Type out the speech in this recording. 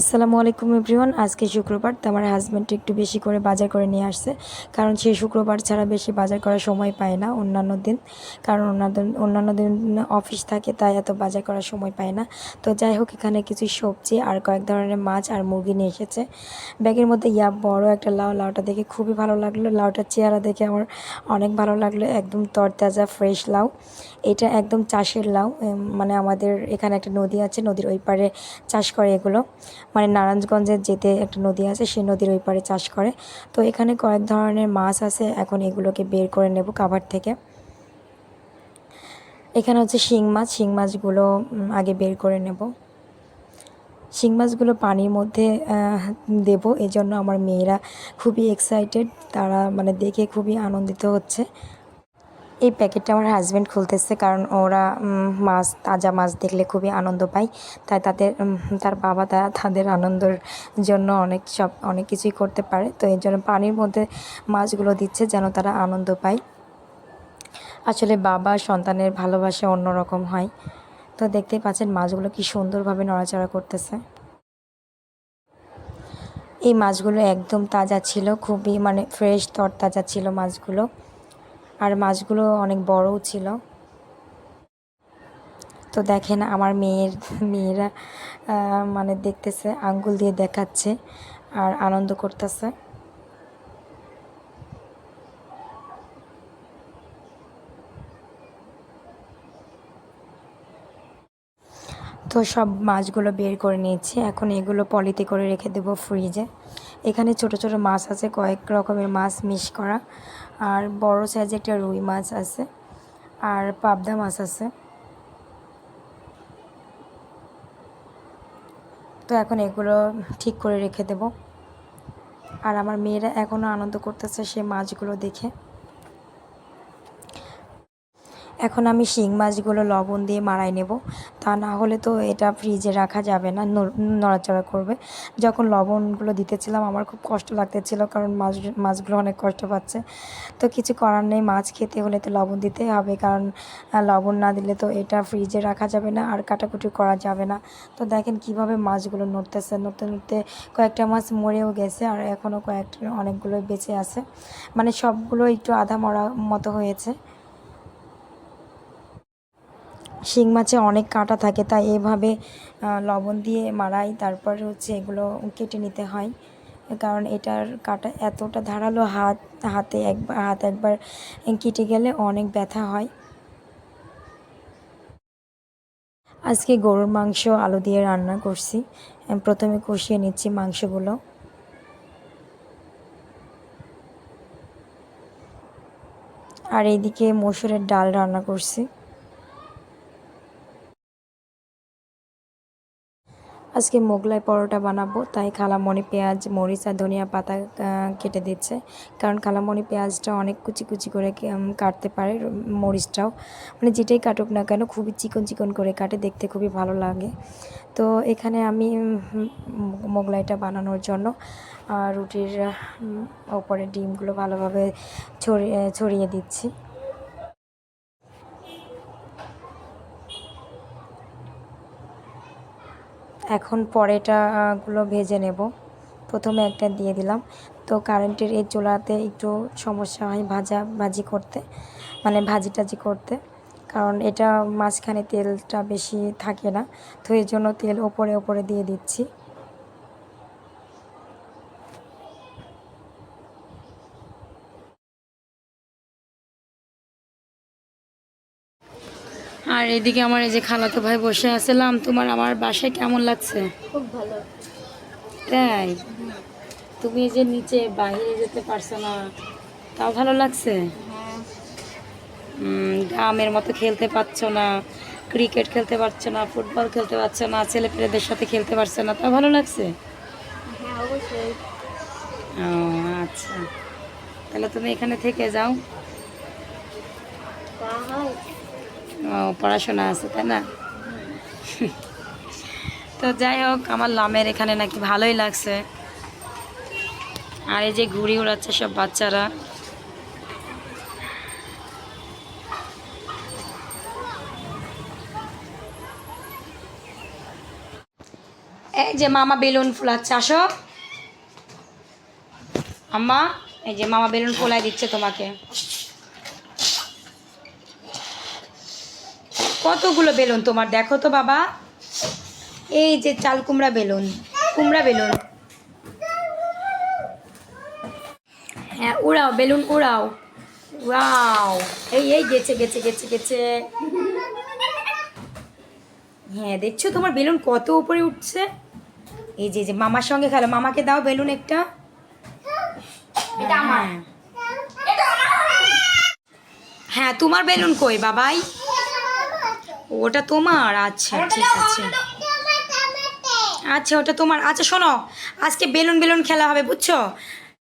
আসসালামু আলাইকুম এভরিওয়ান। আজকে শুক্রবার, তো আমার হাজব্যান্ড একটু বেশি করে বাজার করে নিয়ে আসছে। কারণ সে শুক্রবার ছাড়া বেশি বাজার করার সময় পায় না অন্যান্য দিন। কারণ অন্যান্য অন্যান্য দিন অফিস থাকে, তাই এত বাজার করার সময় পায় না। তো যাই হোক, এখানে কিছু সবজি আর কয়েক ধরনের মাছ আর মুরগি নিয়ে এসেছে। ব্যাগের মধ্যে, ইয়া, বড় একটা লাউ, লাউটা দেখে খুবই ভালো লাগল। লাউটার চেহারা দেখে আমার অনেক ভালো লাগল। একদম তরতাজা ফ্রেশ লাউ। এটা একদম চাষের লাউ। মানে আমাদের এখানে একটা নদী আছে, নদীর ওই পারে চাষ করে এগুলো। মানে নারায়ণগঞ্জে যেতে একটা নদী আছে, সেই নদীর ওই পারে চাষ করে। তো এখানে কয়েক ধরনের মাছ আছে, এখন এগুলোকে বের করে নেব কাভার থেকে। এখানে হচ্ছে শিং মাছ, শিং মাছগুলো আগে বের করে নেব। শিং মাছগুলো পানির মধ্যে দেব এই জন্য আমার মেয়েরা খুবই এক্সাইটেড তারা মানে দেখে খুবই আনন্দিত হচ্ছে। এই প্যাকেটটা আমার হাজব্যান্ড খুলতেছে কারণ ওরা মাছ, তাজা মাছ দেখলে খুবই আনন্দ পায়। তাই তাদের তার বাবা তারা তাদের আনন্দের জন্য অনেক সব, অনেক কিছুই করতে পারে। তো এই জন্য পানির মধ্যে মাছগুলো দিচ্ছে যেন তারা আনন্দ পায়। আসলে বাবা সন্তানের ভালোবাসা অন্যরকম হয়। তো দেখতেই পাচ্ছেন মাছগুলো কি সুন্দরভাবে নড়াচড়া করতেছে। এই মাছগুলো একদম তাজা ছিল, খুবই মানে ফ্রেশ তরতাজা ছিল মাছগুলো। আর মাছগুলো অনেক বড়ও ছিল। তো দেখেন আমার মেয়ের, মেয়েরা মানে দেখতেছে, আঙ্গুল দিয়ে দেখাচ্ছে আর আনন্দ করতেছে। তো সব মাছগুলো বের করে নিয়েছি। এখন এগুলো পলিতে করে রেখে দেবো ফ্রিজে। এখানে ছোট ছোট মাছ আছে, কয়েক রকমের মাছ মিশ করা। আর বড় সাইজে একটা রুই মাছ আছে, আর পাবদা মাছ আছে। তো এখন এগুলো ঠিক করে রেখে দেব। আর আমার মেয়েরা এখনও আনন্দ করতেছে সে মাছগুলো দেখে। এখন আমি শিং মাছগুলো লবণ দিয়ে মারাই নেব। তা না হলে তো এটা ফ্রিজে রাখা যাবে না নড়াচড়া করবে। যখন লবণগুলো দিতেছিলাম, আমার খুব কষ্ট লাগতেছিল কারণ মাছ, মাছগুলো অনেক কষ্ট পাচ্ছে। তো কিছু করার নেই, মাছ খেতে হলে তো লবণ দিতেই হবে, কারণ লবণ না দিলে তো এটা ফ্রিজে রাখা যাবে না আর কাটাকুটি করা যাবে না। তো দেখেন কীভাবে মাছগুলো নড়তেছে, নড়তে নড়তে কয়েকটা মাছ মরেও গেছে আর এখনও কয়েকটা অনেকগুলো বেঁচে আছে। মানে সবগুলো একটু আধা মরা মতো হয়েছে। শিং মাছে অনেক কাঁটা থাকে, তাই এভাবে লবণ দিয়ে মারাই তারপর হচ্ছে এগুলো কেটে নিতে হয়। কারণ এটার কাটা এতটা ধারালো হাত, হাতে একবার হাত একবার কেটে গেলে অনেক ব্যথা হয়। আজকে গরুর মাংস আলু দিয়ে রান্না করছি। প্রথমে কষিয়ে নিচ্ছি মাংসগুলো। আর এইদিকে মসুরের ডাল রান্না করছি। আজকে মোগলাই পরোটা বানাবো, তাই খালামণি পেঁয়াজ, মরিচ আর ধনিয়া পাতা কেটে দিচ্ছে। কারণ খালামণি পেঁয়াজটা অনেক কুচি কুচি করে কাটতে পারে, মরিচটাও। মানে যেটাই কাটুক না কেন, খুবই চিকন চিকন করে কাটে, দেখতে খুবই ভালো লাগে। তো এখানে আমি মোগলাইটা বানানোর জন্য রুটির ওপরে ডিমগুলো ভালোভাবে ছড়িয়ে ছড়িয়ে দিচ্ছি। এখন পরেটা গুলো ভেজে নেব। প্রথমে একটা দিয়ে দিলাম। তো কারেন্টের এই চুলাতে একটু সমস্যা হয় ভাজা, ভাজি করতে মানে ভাজি টাজি করতে। কারণ এটা মাঝখানে তেলটা বেশি থাকে না। তো এই জন্য তেল ওপরে ওপরে দিয়ে দিচ্ছি। আর এদিকে আমার এই যে খালাতো ভাই বসে আসলাম তোমার আমার বাসায় কেমন লাগছে? খুব ভালো। তাই? তুমি এই যে নিচে বাইরে যেতে পারছ না তাও ভালো লাগছে? হ্যাঁ। গ্রামের মতো খেলতে পারছ না ক্রিকেট খেলতে পারছ না ফুটবল খেলতে পারছ না ছেলে পেলেদের সাথে খেলতে পারছ না তাও ভালো লাগছে? হ্যাঁ ও আচ্ছা। তাহলে তুমি এখানে থেকে যাও। পড়াশোনা আছে, তাই না? তো যাই হোক, আমার লামের এখানে নাকি ভালোই লাগছে। আর এই যে ঘুড়ি উড়াচ্ছে সব বাচ্চারা। এই যে মামা বেলুন ফুলাচ্ছে, আসো। আম্মা, এই যে মামা বেলুন ফোলাই দিচ্ছে তোমাকে। কতগুলো বেলুন তোমার? দেখো তো বাবা। এই যে চাল কুমড়া বেলুন কুমড়া বেলুন। হ্যাঁ উড়াও বেলুন উড়াও। ওয়াও এই এই গেছে গেছে গেছে গেছে। হ্যাঁ দেখছ তোমার বেলুন কত উপরে উঠছে? এই যে যে মামার সঙ্গে খেলো। মামাকে দাও বেলুন একটা। এটা হ্যাঁ। হ্যাঁ তোমার বেলুন কই বাবাই? ওটা তোমার? আচ্ছা ঠিক আছে। আচ্ছা ওটা তোমার। আচ্ছা শোনো আজকে বেলুন বেলুন খেলা হবে বুঝছ?